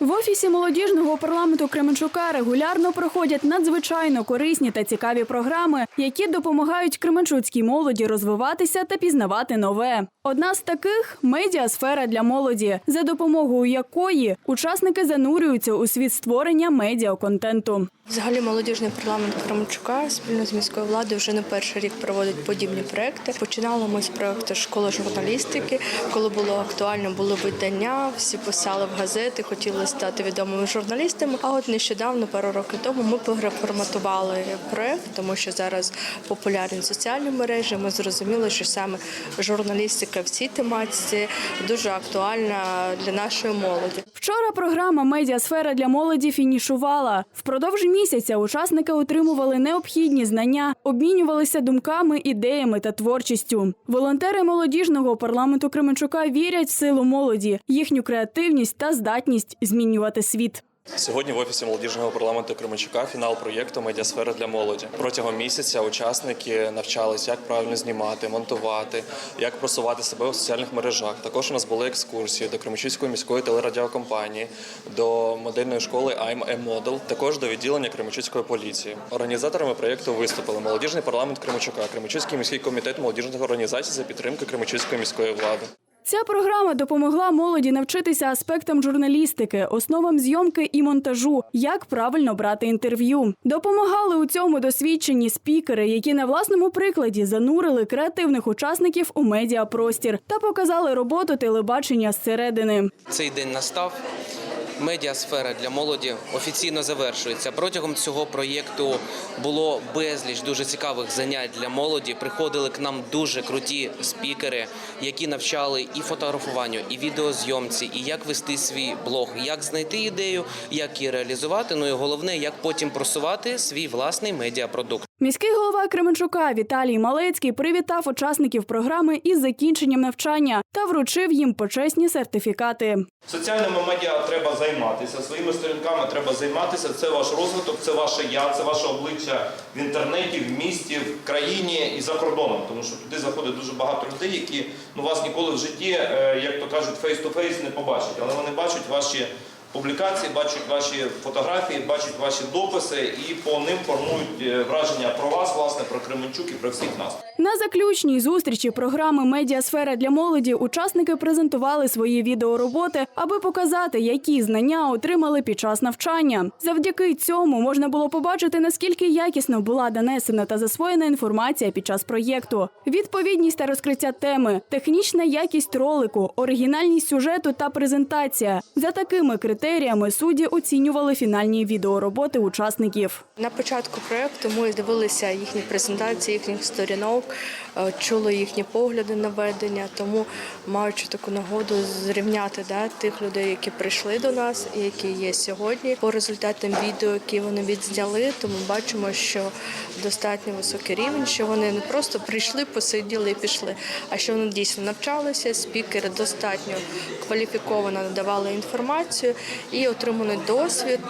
В офісі молодіжного парламенту Кременчука регулярно проходять надзвичайно корисні та цікаві програми, які допомагають кременчуцькій молоді розвиватися та пізнавати нове. Одна з таких медіасфера для молоді, за допомогою якої учасники занурюються у світ створення медіаконтенту. Взагалі молодіжний парламент Кременчука спільно з міською владою вже не перший рік проводить подібні проекти. Починали ми з проекту школи журналістики, коли було актуально, були видання, всі писали в газети, хотіли стати відомими журналістами. А от нещодавно, пару років тому, ми переформатували проект, тому що зараз популярні соціальні мережі. Ми зрозуміли, що саме журналістика в цій тематиці дуже актуальна для нашої молоді. Вчора програма Медіасфера для молоді фінішувала. Впродовж місяця учасники отримували необхідні знання, обмінювалися думками, ідеями та творчістю. Волонтери молодіжного парламенту Кременчука вірять в силу молоді, їхню креативність та здатність змінювати світ. Сьогодні в офісі молодіжного парламенту Кременчука фінал проєкту Медіасфера для молоді. Протягом місяця учасники навчались, як правильно знімати, монтувати, як просувати себе у соціальних мережах. Також у нас були екскурсії до Кременчуцької міської телерадіокомпанії, до модельної школи I'm a Model, також до відділення Кременчуцької поліції. Організаторами проєкту виступили молодіжний парламент Кременчука, Кременчуцький міський комітет молодіжних організацій за підтримки Кременчуцької міської влади. Ця програма допомогла молоді навчитися аспектам журналістики, основам зйомки і монтажу, як правильно брати інтерв'ю. Допомагали у цьому досвідчені спікери, які на власному прикладі занурили креативних учасників у медіапростір та показали роботу телебачення зсередини. Цей день настав. Медіасфера для молоді офіційно завершується. Протягом цього проєкту було безліч дуже цікавих занять для молоді. Приходили к нам дуже круті спікери, які навчали і фотографуванню, і відеозйомці, і як вести свій блог, як знайти ідею, як її реалізувати. Ну і головне, як потім просувати свій власний медіапродукт. Міський голова Кременчука Віталій Малецький привітав учасників програми із закінченням навчання та вручив їм почесні сертифікати. Соціальними медіа треба займатися, своїми сторінками треба займатися. Це ваш розвиток, це ваше я, це ваше обличчя в інтернеті, в місті, в країні і за кордоном. Тому що туди заходить дуже багато людей, які ну вас ніколи в житті, е, як то кажуть, фейс-то-фейс не побачать, але вони бачать ваші. Публікації, бачать ваші фотографії, бачать ваші дописи і по ним формують е, враження про вас, власне, про Кременчук і про всіх нас. На заключній зустрічі програми Медіасфера для молоді учасники презентували свої відеороботи, аби показати, які знання отримали під час навчання. Завдяки цьому можна було побачити, наскільки якісно була донесена та засвоєна інформація під час проєкту, відповідність та розкриття теми, технічна якість ролику, оригінальність сюжету та презентація. За такими критеріями судді оцінювали фінальні відеороботи учасників. На початку проекту ми дивилися їхні презентації, їхніх сторінок, чули їхні погляди на ведення. Тому маючи таку нагоду зрівняти да, тих людей, які прийшли до нас і які є сьогодні. По результатам відео, які вони відзняли, то ми бачимо, що достатньо високий рівень, що вони не просто прийшли, посиділи і пішли, а що вони дійсно навчалися. Спікери достатньо кваліфіковано надавали інформацію і отриманий досвід.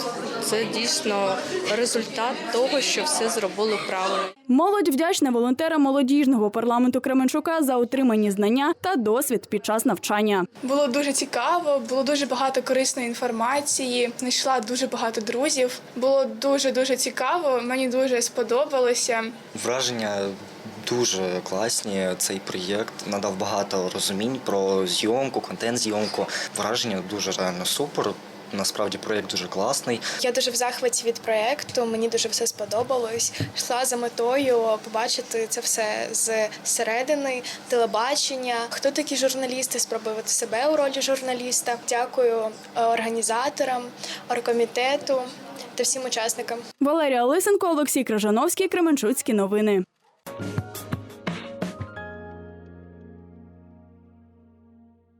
Це дійсно результат того, що все зробили правильно. Молодь вдячна волонтерам молодіжного парламенту Кременчука за отримані знання та досвід під час навчання. Було дуже цікаво, було дуже багато корисної інформації. Знайшла дуже багато друзів. Було дуже дуже цікаво. Мені дуже сподобалося. Враження дуже класні. Цей проєкт надав багато розумінь про зйомку, контент-зйомку. Враження дуже реально супер. Насправді проєкт дуже класний. Я дуже в захваті від проекту. Мені дуже все сподобалось. Йшла за метою побачити це все з середини телебачення. Хто такі журналісти? Спробувати себе у ролі журналіста. Дякую е, організаторам, оргкомітету та всім учасникам. Валерія Лисенко, Олексій Крижановський, Кременчуцькі новини.